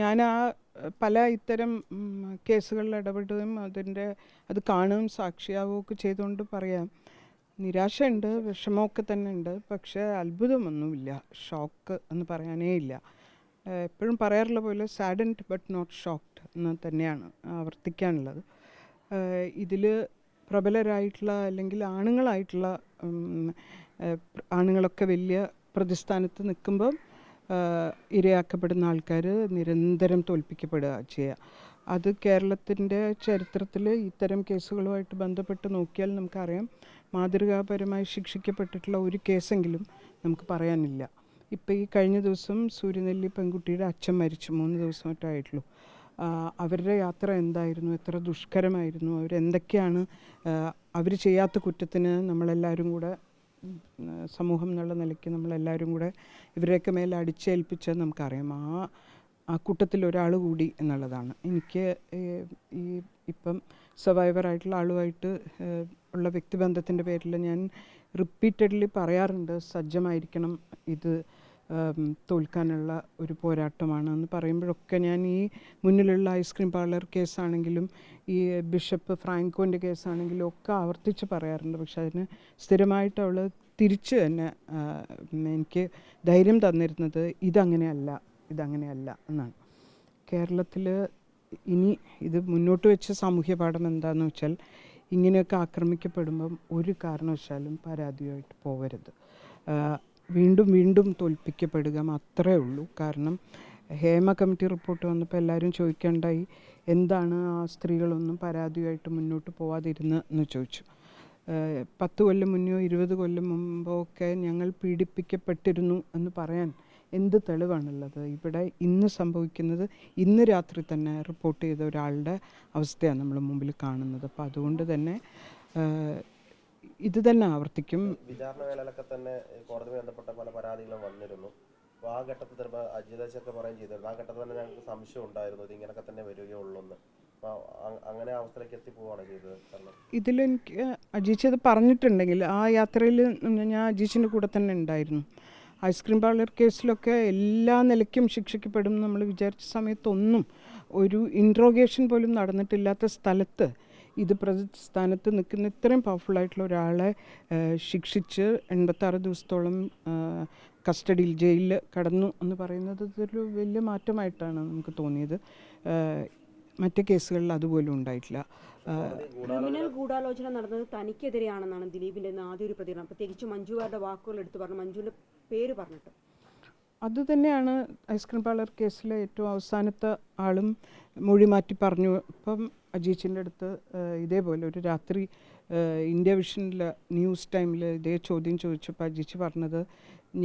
ഞാൻ ആ പല ഇത്തരം കേസുകളിൽ ഇടപെടുകയും അതിന്റെ അത് കാണുകയും സാക്ഷിയാവുകയും ഒക്കെ ചെയ്തുകൊണ്ട് പറയാം. നിരാശയുണ്ട് വിഷമമൊക്കെ തന്നെ ഉണ്ട് പക്ഷേ അത്ഭുതമൊന്നുമില്ല. ഷോക്ക് എന്ന് പറയാനേ ഇല്ല. എപ്പോഴും പറയാറുള്ള പോലെ സാഡൻഡ് ബട്ട് നോട്ട് ഷോക്ക്ഡ് എന്ന് തന്നെയാണ് ആവർത്തിക്കാനുള്ളത്. ഇതിൽ പ്രബലരായിട്ടുള്ള അല്ലെങ്കിൽ ആണുങ്ങളായിട്ടുള്ള ആണുങ്ങളൊക്കെ വലിയ പ്രതിസ്ഥാനത്ത് നിൽക്കുമ്പം ഇരയാക്കപ്പെടുന്ന ആൾക്കാർ നിരന്തരം തോൽപ്പിക്കപ്പെടുക ചെയ്യുക അത് കേരളത്തിന്റെ ചരിത്രത്തിൽ ഇത്തരം കേസുകളുമായിട്ട് ബന്ധപ്പെട്ട് നോക്കിയാൽ നമുക്കറിയാം മാതൃകാപരമായി ശിക്ഷിക്കപ്പെട്ടിട്ടുള്ള ഒരു കേസെങ്കിലും നമുക്ക് പറയാനില്ല. ഇപ്പോൾ ഈ കഴിഞ്ഞ ദിവസം സൂര്യനെല്ലി പെൺകുട്ടിയുടെ അച്ഛൻ മരിച്ചു മൂന്ന് ദിവസം മറ്റേ അവരുടെ യാത്ര എന്തായിരുന്നു? എത്ര ദുഷ്കരമായിരുന്നു? അവരെന്തൊക്കെയാണ് അവർ ചെയ്യാത്ത കുറ്റത്തിന് നമ്മളെല്ലാവരും കൂടെ സമൂഹം എന്നുള്ള നിലയ്ക്ക് നമ്മളെല്ലാവരും കൂടെ ഇവരെയൊക്കെ മേലെ അടിച്ചേൽപ്പിച്ചത് നമുക്കറിയാം. ആ ആ കൂട്ടത്തിൽ ഒരാൾ കൂടി എന്നുള്ളതാണ്. എനിക്ക് ഈ ഇപ്പം സർവൈവറായിട്ടുള്ള ആളുമായിട്ട് ഉള്ള വ്യക്തിബന്ധത്തിന്റെ പേരിൽ ഞാൻ റിപ്പീറ്റഡ്ലി പറയാറുണ്ട് സജ്ജമായിരിക്കണം ഇത് തോൽക്കാനുള്ള ഒരു പോരാട്ടമാണ് എന്ന് പറയുമ്പോഴൊക്കെ ഞാൻ ഈ മുന്നിലുള്ള ഐസ്ക്രീം പാർലർ കേസാണെങ്കിലും ഈ ബിഷപ്പ് ഫ്രാങ്കോന്റെ കേസാണെങ്കിലും ഒക്കെ ആവർത്തിച്ച് പറയാറുണ്ട്. പക്ഷെ അതിന് സ്ഥിരമായിട്ട് അവൾ തിരിച്ച് തന്നെ എനിക്ക് ധൈര്യം തന്നിരുന്നത് ഇതങ്ങനെയല്ല ഇതങ്ങനെയല്ല എന്നാണ്. കേരളത്തിൽ ഇനി ഇത് മുന്നോട്ട് വെച്ച സാമൂഹ്യ പാഠം എന്താണെന്ന് വെച്ചാൽ ഇങ്ങനെയൊക്കെ ആക്രമിക്കപ്പെടുമ്പം ഒരു കാരണവശാലും പരാതിയായിട്ട് പോകരുത് വീണ്ടും വീണ്ടും തോൽപ്പിക്കപ്പെടുക മാത്രമേ ഉള്ളൂ. കാരണം ഹേമ കമ്മിറ്റി റിപ്പോർട്ട് വന്നപ്പോൾ എല്ലാവരും ചോദിക്കേണ്ടായി എന്താണ് ആ സ്ത്രീകളൊന്നും പരാതിയായിട്ട് മുന്നോട്ട് പോവാതിരുന്ന് എന്ന് ചോദിച്ചു. പത്ത് കൊല്ലം മുന്നോ ഇരുപത് കൊല്ലം മുമ്പോ ഒക്കെ ഞങ്ങൾ പീഡിപ്പിക്കപ്പെട്ടിരുന്നു എന്ന് പറയാൻ എന്ത് തെളിവാണുള്ളത്? ഇവിടെ ഇന്ന് സംഭവിക്കുന്നത് ഇന്ന് രാത്രി തന്നെ റിപ്പോർട്ട് ചെയ്ത ഒരാളുടെ അവസ്ഥയാണ് നമ്മൾ മുമ്പിൽ കാണുന്നത്. അപ്പോൾ അതുകൊണ്ട് തന്നെ ഇത് തന്നെ ആവർത്തിക്കും. വിചാരണ വേളയിലൊക്കെ തന്നെ കോടതി ബന്ധപ്പെട്ട പല പരാതികളും വന്നിരുന്നു. അപ്പോൾ ആ ഘട്ടത്തിൽ തന്നെ അജിതേശൊക്കെ പറയുകയും ചെയ്തിരുന്നു. ആ ഘട്ടത്തിൽ തന്നെ ഞങ്ങൾക്ക് സംശയം ഉണ്ടായിരുന്നു. ഇത് ഇങ്ങനെയൊക്കെ തന്നെ വരികയുള്ളൂന്ന് അങ്ങനെ അവസ്ഥയിലേക്ക് എത്തിപ്പോവാണ് ചെയ്തത് കാരണം ഇതിലെനിക്ക് അജീച്ച് അത് പറഞ്ഞിട്ടുണ്ടെങ്കിൽ ആ യാത്രയിൽ ഞാൻ അജീച്ചിന്റെ കൂടെ തന്നെ ഉണ്ടായിരുന്നു. ഐസ്ക്രീം പാർലർ കേസിലൊക്കെ എല്ലാ നിലയ്ക്കും ശിക്ഷിക്കപ്പെടും നമ്മൾ വിചാരിച്ച സമയത്തൊന്നും ഒരു ഇൻട്രോഗേഷൻ പോലും നടന്നിട്ടില്ലാത്ത സ്ഥലത്ത് ഇത് പ്രതിസ്ഥാനത്ത് നിൽക്കുന്ന ഇത്രയും പവർഫുൾ ആയിട്ടുള്ള ഒരാളെ ശിക്ഷിച്ച് എൺപത്താറ് ദിവസത്തോളം കസ്റ്റഡിയിൽ ജയിലിൽ കടന്നു എന്ന് പറയുന്നത് ഇതൊരു വലിയ മാറ്റമായിട്ടാണ് നമുക്ക് തോന്നിയത്. മറ്റു കേസുകളിൽ അതുപോലും ഉണ്ടായിട്ടില്ല. ക്രിമിനൽ ഗൂഢാലോചന നടന്നത് തനിക്കെതിരെയാണെന്നാണ് ദിലീപിന്റെ ആദ്യ ഒരു പ്രതികരണം. പ്രത്യേകിച്ച് മഞ്ജുവാരുടെ വാക്കുകൾ എടുത്തു പറഞ്ഞു മഞ്ജുവിന്റെ പേര് പറഞ്ഞിട്ട്. അത് തന്നെയാണ് ഐസ്ക്രീം പാർലർ കേസിലെ ഏറ്റവും അവസാനത്തെ ആളും മൊഴി മാറ്റി പറഞ്ഞു. ഇപ്പം അജീച്ചിന്റെ അടുത്ത് ഇതേപോലെ ഒരു രാത്രി ഇന്ത്യ വിഷനിൽ ന്യൂസ് ടൈമിൽ ഇതേ ചോദ്യം ചോദിച്ചപ്പോൾ അജീച്ച് പറഞ്ഞത്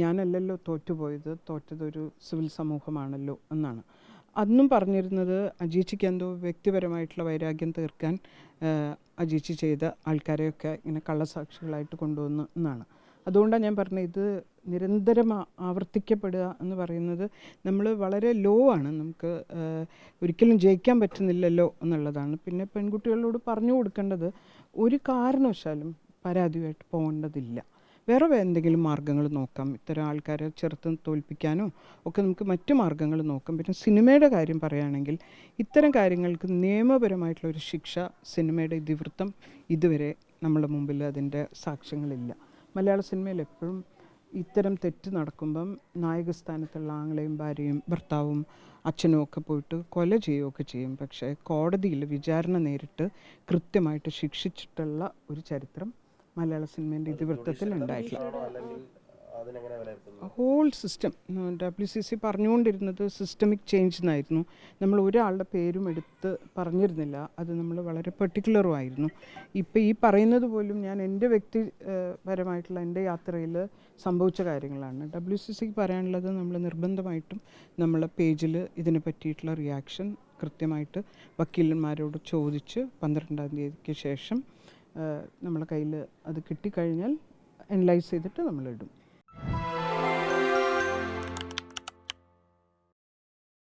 ഞാനല്ലല്ലോ തോറ്റുപോയത് തോറ്റതൊരു സിവിൽ സമൂഹമാണല്ലോ എന്നാണ്. അന്നും പറഞ്ഞിരുന്നത് അജീച്ചിക്ക് എന്തോ വ്യക്തിപരമായിട്ടുള്ള വൈരാഗ്യം തീർക്കാൻ അജീച്ചി ചെയ്ത ആൾക്കാരെയൊക്കെ ഇങ്ങനെ കള്ളസാക്ഷികളായിട്ട് കൊണ്ടുവന്നു എന്നാണ്. അതുകൊണ്ടാണ് ഞാൻ പറഞ്ഞത് ഇത് നിരന്തരം ആവർത്തിക്കപ്പെടുക എന്ന് പറയുന്നത് നമ്മൾ വളരെ ലോ ആണ്. നമുക്ക് ഒരിക്കലും ജയിക്കാൻ പറ്റുന്നില്ലല്ലോ എന്നുള്ളതാണ്. പിന്നെ പെൺകുട്ടികളോട് പറഞ്ഞു കൊടുക്കേണ്ടത് ഒരു കാരണവശാലും പരാതിയായിട്ട് പോകേണ്ടതില്ല. വേറെ എന്തെങ്കിലും മാർഗങ്ങൾ നോക്കാം. ഇത്തരം ആൾക്കാരെ ചെറുത്ത് തോൽപ്പിക്കാനോ ഒക്കെ നമുക്ക് മറ്റു മാർഗങ്ങൾ നോക്കാം. പിന്നെ സിനിമയുടെ കാര്യം പറയുകയാണെങ്കിൽ ഇത്തരം കാര്യങ്ങൾക്ക് നിയമപരമായിട്ടുള്ള ഒരു ശിക്ഷ സിനിമയുടെ ഇതിവൃത്തം ഇതുവരെ നമ്മുടെ മുമ്പിൽ അതിന്റെ സാക്ഷ്യങ്ങളില്ല. മലയാള സിനിമയിൽ എപ്പോഴും ഇത്തരം തെറ്റ് നടക്കുമ്പം നായക സ്ഥാനത്തുള്ള ആങ്ങളെയും ഭാര്യയും ഭർത്താവും അച്ഛനും ഒക്കെ പോയിട്ട് കൊല ചെയ്യുകയൊക്കെ ചെയ്യും. പക്ഷേ കോടതിയിൽ വിചാരണ നേരിട്ട് കൃത്യമായിട്ട് ശിക്ഷിച്ചിട്ടുള്ള ഒരു ചരിത്രം മലയാള സിനിമേന്റെ ഇതിവൃത്തത്തിൽ ഉണ്ടായിട്ടില്ല. Whole system W C C പറഞ്ഞുകൊണ്ടിരുന്നത് സിസ്റ്റമിക് ചേഞ്ച് എന്നായിരുന്നു. നമ്മൾ ഒരാളുടെ പേരും എടുത്ത് പറഞ്ഞിരുന്നില്ല. അത് നമ്മൾ വളരെ പെർട്ടിക്കുലറും ആയിരുന്നു. ഇപ്പോൾ ഈ പറയുന്നത് പോലും ഞാൻ എന്റെ വ്യക്തിപരമായിട്ടുള്ള എന്റെ യാത്രയിൽ സംഭവിച്ച കാര്യങ്ങളാണ്. ഡബ്ല്യു സി സിക്ക് പറയാനുള്ളത് നമ്മൾ നിർബന്ധമായിട്ടും നമ്മളെ പേജിൽ ഇതിനെ പറ്റിയിട്ടുള്ള റിയാക്ഷൻ കൃത്യമായിട്ട് വക്കീലന്മാരോട് ചോദിച്ച് പന്ത്രണ്ടാം തീയതിക്ക് ശേഷം നമ്മളെ കയ്യിൽ അത് കിട്ടിക്കഴിഞ്ഞാൽ അനലൈസ് ചെയ്തിട്ട് നമ്മളിടും